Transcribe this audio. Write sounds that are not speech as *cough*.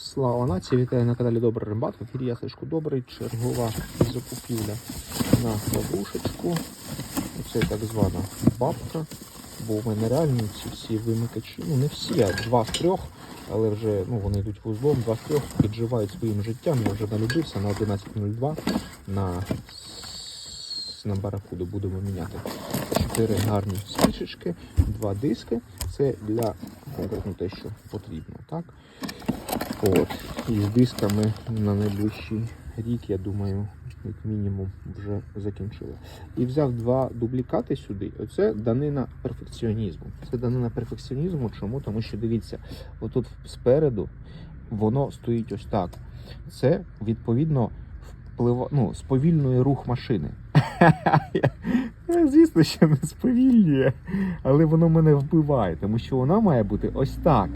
Слава нації, вітаю на каналі Добрий Римбат. В ефірі я Добрий. Чергова закупівля на бабушечку. Це так звана бабка. Бо в мене реально ці всі вимикачі, ну не всі, а два з трьох, але вже ну, вони йдуть вузлом, два з трьох підживають своїм життям. Я вже налюбився на 11.02 на, на баракуду будемо міняти. Чотири гарні спішечки, два диски. Це для конкретно те, що потрібно. Так? От. І з дисками на найближчий рік, я думаю, як мінімум вже закінчили. І взяв два дублікати сюди. Оце данина перфекціонізму. Це данина перфекціонізму. Чому? Тому що дивіться, отут спереду воно стоїть ось так. Це відповідно вплива... ну, сповільнює рух машини. *laughs* Звісно, що не сповільнює, але воно мене вбиває, тому що вона має бути ось так.